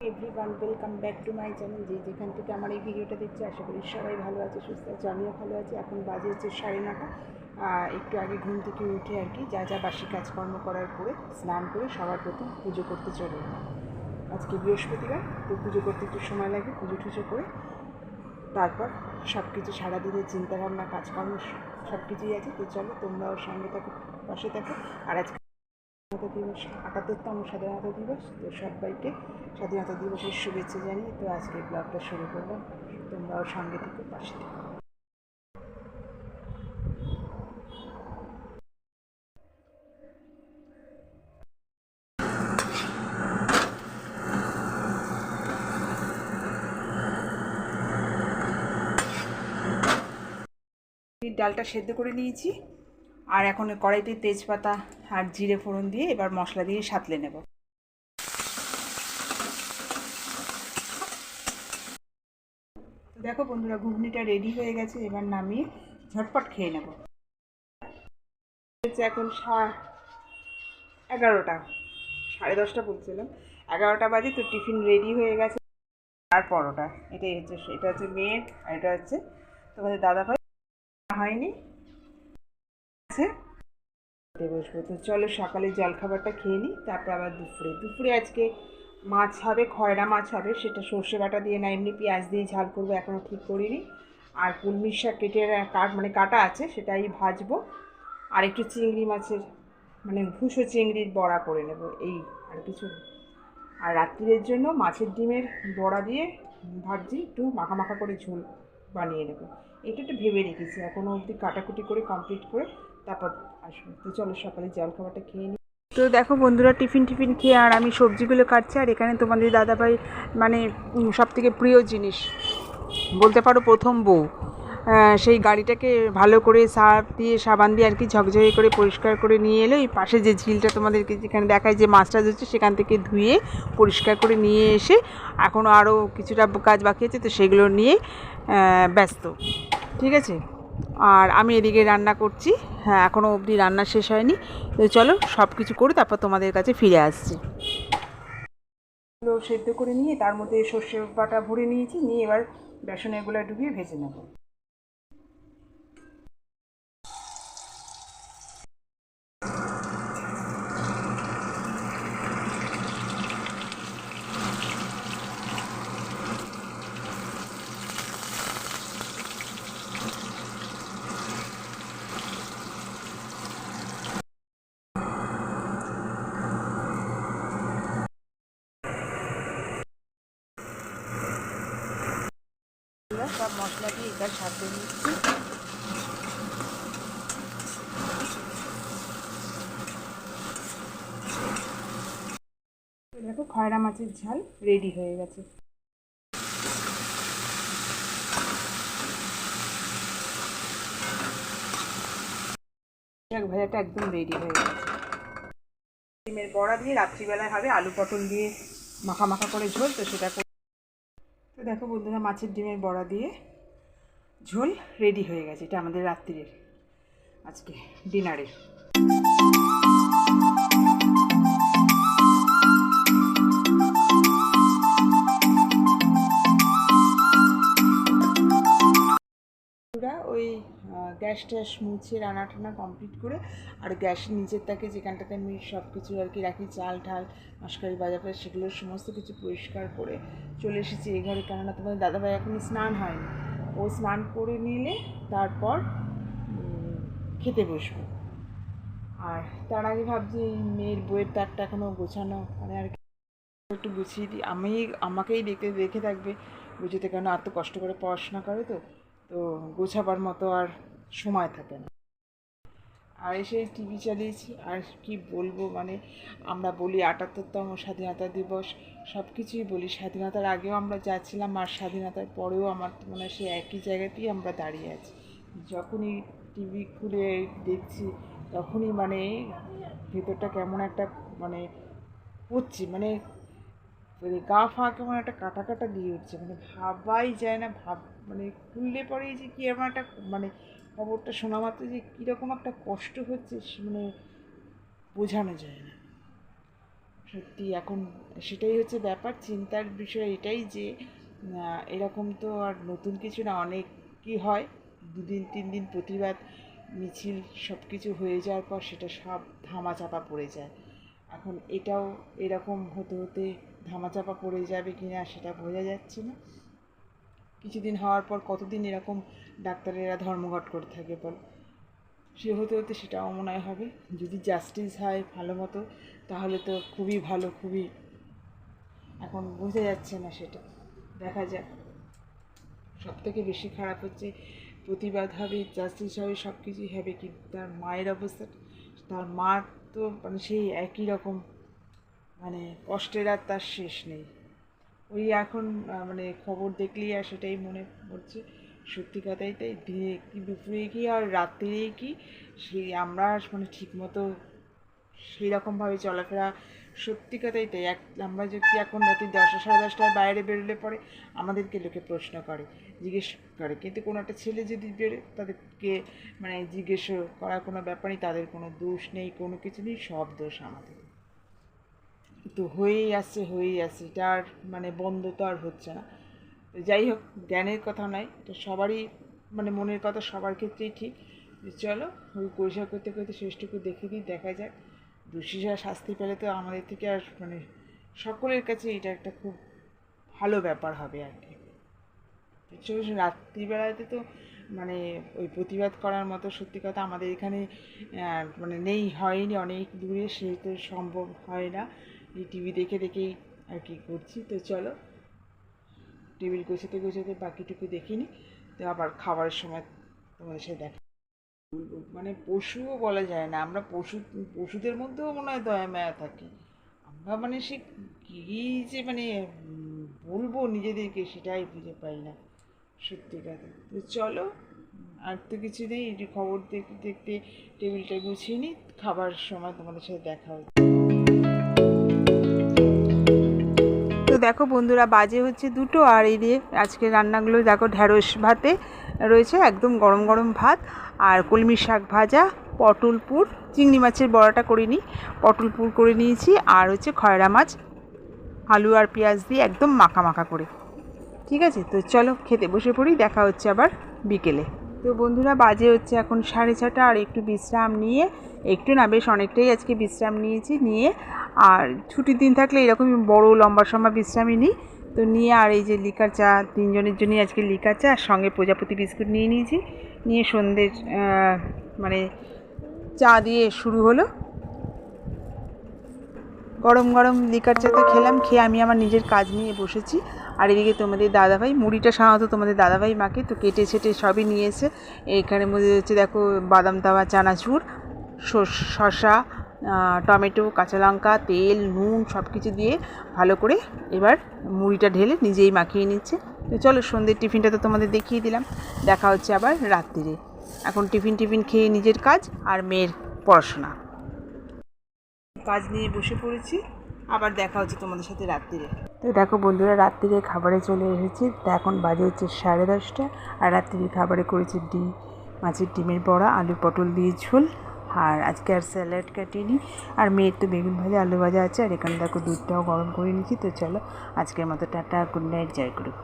Everyone welcome back to my channel যে যেখান থেকে আমার এই ভিডিওটা দেখছি, আশা করি সবাই ভালো আছে, সুস্থ আছে, আমিও ভালো আছি। এখন বাজে হচ্ছে সাড়ে নটা। একটু আগে ঘুম থেকে উঠে আর কি, যা যা বাসি কাজকর্ম করার পরে স্নান করে সবার প্রথম পুজো করতে চলে। আজকে বৃহস্পতিবার, তো পুজো করতে একটু সময় লাগে, পুজো টুজো করে তারপর সব কিছু সারাদিনের চিন্তাভাবনা, কাজকর্ম সব কিছুই আছে। তো চলো তোমরাও সঙ্গে থাকো, পাশে থাকো। আর আজকে স্বাধীনতা দিবস আটাত্তরতম স্বাধীনতা দিবস। তো সবাইকে স্বাধীনতা দিবসের শুভেচ্ছা জানিয়ে তো আজকে ব্লগটা শুরু করলাম তোমরাও সঙ্গে থেকে, পাশে ডালটা সেদ্ধ করে নিয়েছি। আর এখন কড়াইতে তেজপাতা আর জিরে ফোড়ন দিয়ে এবার মশলা দিয়ে সাঁতলে নেব। দেখো বন্ধুরা, ঘুগনিটা রেডি হয়ে গেছে, এবার নামিয়ে ঝটপট খেয়ে নেব। হচ্ছে এখন এগারোটা, সাড়ে দশটা বলছিলাম। এগারোটা বাজে তো টিফিন রেডি হয়ে গেছে। আর পরোটা, এটাই হচ্ছে, এটা হচ্ছে মেয়ের আর এটা হচ্ছে তোমাদের দাদা ভাই হয়নি। আছে। বসবো। তো চলো সকালে জলখাবারটা খেয়ে নিই, তারপর আবার দুপুরে। দুপুরে আজকে মাছ হবে, খয়রা মাছ হবে, সেটা সর্ষে বাটা দিয়ে না, এমনি পেঁয়াজ দিয়ে ঝাল করব এখনও ঠিক করিনি। আর কুলমির শাক কেটে কাট মানে কাটা আছে, সেটাই ভাজবো। আর একটু চিংড়ি মাছের মানে ভুষো চিংড়ির বড়া করে নেব, এই আর কিছু। আর রাত্রিরের জন্য মাছের ডিমের বড়া দিয়ে ভাবছি একটু মাখা মাখা করে ঝোল বানিয়ে নেব। এটা একটু ভেবে রেখেছি এখনও অবধি কাটাকুটি করে কমপ্লিট করে তারপর আসব তো চলো সকালে জল খাবারটা খেয়ে নিই তো দেখো বন্ধুরা, টিফিন টিফিন খেয়ে আর আমি সবজিগুলো কাটছি, আর এখানে তোমাদের দাদাভাই মানে সব থেকে প্রিয় জিনিস, বলতে পারো প্রথম বউ। সেই গাড়িটাকে ভালো করে সার্ফ দিয়ে, সাবান দিয়ে আর কি ঝকঝকে করে পরিষ্কার করে নিয়ে এলো। এই পাশে যে ঝিলটা তোমাদেরকে যেখানে দেখায় যে মাছটা ধরছে সেখান থেকে ধুয়ে পরিষ্কার করে নিয়ে এসে এখনও আরও কিছুটা কাজ বাকি আছে, তো সেগুলো নিয়ে ব্যস্ত। ঠিক আছে? আর আমি এদিকে রান্না করছি। হ্যাঁ এখনও অবধি রান্না শেষ হয়নি। তো চলো সব কিছু করে তারপর তোমাদের কাছে ফিরে আসছি। সেদ্ধ করে নিয়ে তার মধ্যে সর্ষে বাটা ভরে নিয়েছি, নিয়ে এবার বেসনে এগুলো ডুবিয়ে ভেজে নেব। সব মশলা দিয়ে এবার সাথে নিচ্ছি দেখো খয়রা মাছের ঝাল রেডি হয়ে গেছে। ভাজাটা একদম রেডি হয়ে গেছে। ডিমের বড়া দিয়ে রাত্রিবেলায় হবে আলু পটল দিয়ে মাখা মাখা করে ঝোল, তো সেটা তো দেখো বন্ধুরা, মাছের ডিমের বড়া দিয়ে ঝোল রেডি হয়ে গেছে। এটা আমাদের রাত্রির, আজকে ডিনারের। পুরা ওই গ্যাস ট্যাস মুছে রান্না টান্না কমপ্লিট করে আর গ্যাসের নিচের তাকে যেখানটাতে আমি সব কিছু আর কি রাখি, চাল ঠাল মাসকারি বাজার সেগুলো সমস্ত কিছু পরিষ্কার করে চলে এসেছি এই ঘরে। কেননা তোমাদের দাদাভাই এখনই স্নান হয়নি। ও স্নান করে নিলে তারপর খেতে বসবো। আর তার আগে ভাবছি মেয়ের বইয়ের তারটা এখনও গোছানো মানে আর কি একটু গুছিয়ে দিই। আমি আমাকেই দেখতে, দেখে থাকবে বুঝতে কেন এত কষ্ট করে পড়াশোনা করে তো। তো গোছাবার মতো আর সময় থাকে না। আর এসে টিভি চালিয়েছি, আর কি বলব মানে আমরা বলি আটাত্তরতম স্বাধীনতা দিবস সব কিছুই বলি। স্বাধীনতার আগেও আমরা যাচ্ছিলাম, আর স্বাধীনতার পরেও আমার মনে হয় সেই একই জায়গাতেই আমরা দাঁড়িয়ে আছি। যখনই টিভি খুলে দেখছি, তখনই মানে ভেতরটা কেমন একটা মানে হচ্ছে মানে গা ফা কেমন একটা কাটা কাটা দিয়ে উঠছে মানে ভাবাই যায় না, ভাব মানে খুললে পরেই যে কী আমার একটা মানে খবরটা শোনা মাত্র যে কীরকম একটা কষ্ট হচ্ছে মানে বোঝানো যায় না। সত্যি এখন সেটাই হচ্ছে ব্যাপার, চিন্তার বিষয় এটাই যে এরকম তো আর নতুন কিছু না, অনেক কি হয়, দুদিন, তিন দিন প্রতিবাদ, মিছিল সব কিছু হয়ে যাওয়ার পর সেটা সব ধামাচাপা পড়ে যায়। এখন এটাও এরকম হতে হতে ধামাচাপা পড়ে যাবে কি না সেটা বোঝা যাচ্ছে না। কিছুদিন হওয়ার পর কতদিন এরকম ডাক্তারেরা ধর্মঘট করে থাকে বল? সে হতে হতে সেটাও মনে হবে। যদি জাস্টিস হয় ভালো মতো, তাহলে তো খুবই ভালো, খুবই। এখন বোঝা যাচ্ছে না সেটা। দেখা যাক। সব থেকে বেশি খারাপ হচ্ছে, প্রতিবাদ হবে জাস্টিস হবে সব কিছুই হবে কিন্তু তার মায়ের অবস্থা? তার মার তো মানে সেই একই রকম। মানে কষ্টের আর তার শেষ নেই। ওই এখন মানে খবর দেখলেই আর সেটাই মনে পড়ছে। সত্যি কথাই তাই, দিনে কি দুপুরে কি আর রাত্রে কি, সেই আমরা মানে ঠিকমতো সেই রকমভাবে চলাফেরা সত্যি কথাই তাই। এক, আমরা যদি এখন রাতে দশটা সাড়ে দশটায় বাইরে বেরোলে পরে আমাদেরকে লোকে প্রশ্ন করে, জিজ্ঞেস করে। কিন্তু কোনো একটা ছেলে যদি বেরোয়, তাদেরকে মানে জিজ্ঞেস করার কোনো ব্যাপারই তাদের কোনো দোষ নেই, কোনো কিছু নেই, সব দোষ আমাদের। তো হয়েই আসছে হয়েই আসছে এটা আর মানে বন্ধ তো আর হচ্ছে না। তো যাই হোক, জ্ঞানের কথা নয়, এটা সবারই মানে মনের কথা সবার ক্ষেত্রেই ঠিক। চলো, ওই পরিষ্কার করতে করতে শেষটুকু দেখে দিই, দেখা যাক। দোষীরা শাস্তি পেলে তো আমাদের থেকে আর মানে সকলের কাছে এটা একটা খুব ভালো ব্যাপার হবে আর কি। রাত্রিবেলাতে তো মানে ওই প্রতিবাদ করার মতো সত্যি কথা আমাদের এখানে মানে নেই, হয়নি, অনেক দূরে, সে তো সম্ভব হয় না। টিভি দেখে দেখেই আর কি করছি। তো চলো, টেবিল গোছাতে গোছাতে বাকিটুকু দেখিনি তো আবার খাবারের সময় তোমাদের সাথে দেখা মানে পশুও বলা যায় না। আমরা পশু, পশুদের মধ্যেও মনে হয় দয়া মায়া থাকি। আমরা মানে সে কী যে মানে বলব নিজেদেরকে সেটাই বুঝে পাই না। সত্যি কথা। তো চলো, আর তো কিছু নেই। এই খবর দেখতে দেখতে টেবিলটা গুছিয়ে নিই। খাবার সময় তোমাদের সাথে দেখা হচ্ছে। দেখো বন্ধুরা, বাজে হচ্ছে দুটো আর এই দিয়ে আজকে রান্নাগুলো দেখো ঢ্যাঁড়স ভাতে রয়েছে, একদম গরম গরম ভাত আর কলমি শাক ভাজা, পটল পটলপুর চিংড়ি মাছের বড়াটা করে নিই, পটল পটলপুর করে নিয়েছি আর হচ্ছে খয়রা মাছ, আলু আর পেঁয়াজ দিয়ে একদম মাখা মাখা করে। ঠিক আছে? তো চলো খেতে বসে পড়ি, দেখা হচ্ছে আবার বিকেলে। তো বন্ধুরা, বাজে হচ্ছে এখন সাড়ে ছটা আর একটু বিশ্রাম নিয়ে, একটু না, বেশ অনেকটাই আজকে বিশ্রাম নিয়েছি, নিয়ে আর ছুটির দিন থাকলে এরকমই বড় লম্বা সম্বা বিশ্রামই নিই। তো নিয়ে আর এই যে লিকার চা, তিনজনের জন্যই আজকে লিকার চা, আর সঙ্গে প্রজাপতি বিস্কুট নিয়ে নিয়েছি। নিয়ে সন্ধ্যের মানে চা দিয়ে শুরু হলো। গরম গরম লিকার চা তো খেলাম, খেয়ে আমি আমার নিজের কাজ নিয়ে বসেছি। আর এদিকে তোমাদের দাদাভাই, মুড়িটা সাধারণত তোমাদের দাদাভাই মাকে তো কেটে ছেটে সবই নিয়েছে। এসে এখানের মধ্যে হচ্ছে দেখো বাদাম তাওয়া চানাচুর শসা টমেটো, কাঁচা লঙ্কা, তেল, নুন সব কিছু দিয়ে ভালো করে এবার মুড়িটা ঢেলে নিজেই মাখিয়ে নিচ্ছে। তো চলো সন্ধ্যের টিফিনটা তো তোমাদের দেখিয়ে দিলাম। দেখা হচ্ছে আবার রাত্রিরে। এখন টিফিন টিফিন খেয়ে নিজের কাজ আর মেয়ের পড়াশোনা। কাজ নিয়ে বসে পড়েছি। আবার দেখা হচ্ছে তোমাদের সাথে রাত্রিরে। তো দেখো বন্ধুরা রাত্রিরে খাবারে চলে এসেছি। তা এখন বাজে হচ্ছে সাড়ে দশটা, আর রাত্রির খাবারে করেছি ডিম। মাছের ডিমের বড়া, আলু পটল দিয়ে ঝোল, আর আজকে আর স্যালাড কাটিনি। আর মেয়ের তো বেগুন ভাজা, আলু ভাজা আছে, আর এখানে দেখো দুধটাও গরম করে নিয়েছি। তো চলো আজকের মতো টাটা, গুড নাইট, জয় করুক